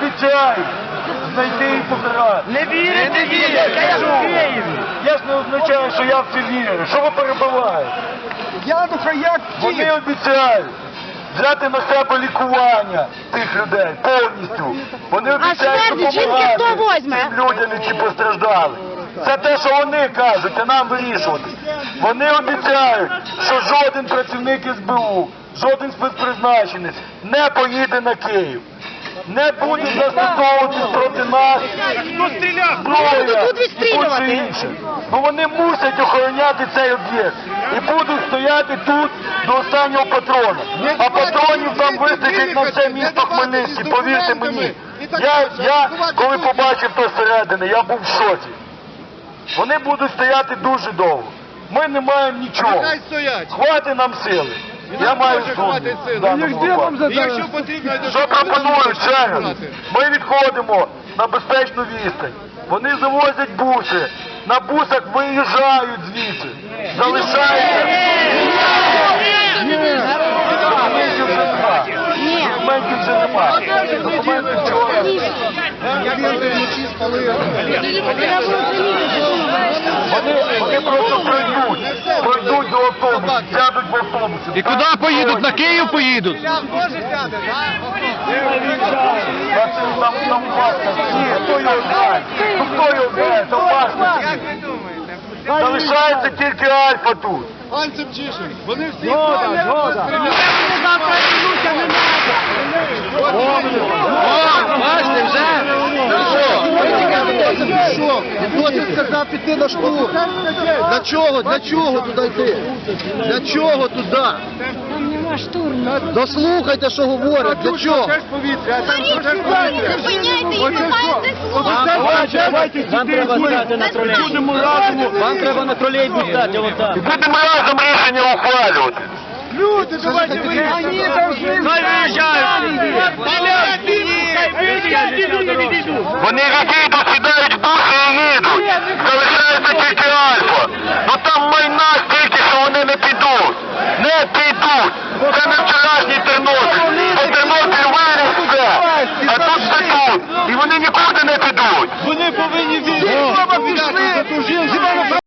обіцяють знайти і покарати. Не вірите, Не вірите, я ж в Я ж не означаю, що я в це вірю. Що ви перебуваєте? Я до як Вони обіцяють взяти на себе лікування тих людей повністю. Вони обіцяють смерть жінки допомагати хто возьме? людям, які постраждали. Це те, що вони кажуть, а нам вирішувати. Вони обіцяють, що жоден працівник СБУ, жоден спецпризначенець не поїде на Київ. Не буде застосовуватись проти нас зброя і будь-що інше. Ну вони мусять охороняти цей об'єкт і будуть стояти тут до останнього патрона. А патронів там вистачить на все місто Хмельницький, повірте мені. Я, я коли побачив то зсередини, я був в шоці. Вони будуть стояти дуже довго. Ми не маємо нічого. Хватить нам сили. Я маю згоду. Якщо потрібно, Що пропонують ще раз? Ми відходимо на безпечну відстань. Вони завозять буси. На бусах виїжджають звідси. Залишаються. Документів вже нема. Документів вже нема. Документів вчора. Вони, вони просто пройдуть. І куди поїдуть? На Київ поїдуть? Там важко всі. Залишається тільки Альфа тут. Пальцем. Вони всі Бачите, вже? Що? Хтось сказав піти на штурм. Для чого? Для чого туди йти? Для чого туди? Там нема штурму. Дослухайте, що говорять. Для чого? Вам треба стати на тролейбус. Вам треба на тролейбус стати. Будемо разом рішення ухвалювати. Люди, давайте ви. Хай виїжджають. Вони відійдуть, сідають в буси і їдуть. Залишається тільки Альфа. Ну там майна стільки, що вони не підуть. Не підуть. Це не вчорашній Тернопіль. Бо Тернопіль виріс все. А тут все тут. І вони нікуди не підуть. Вони повинні вірити. Пішли.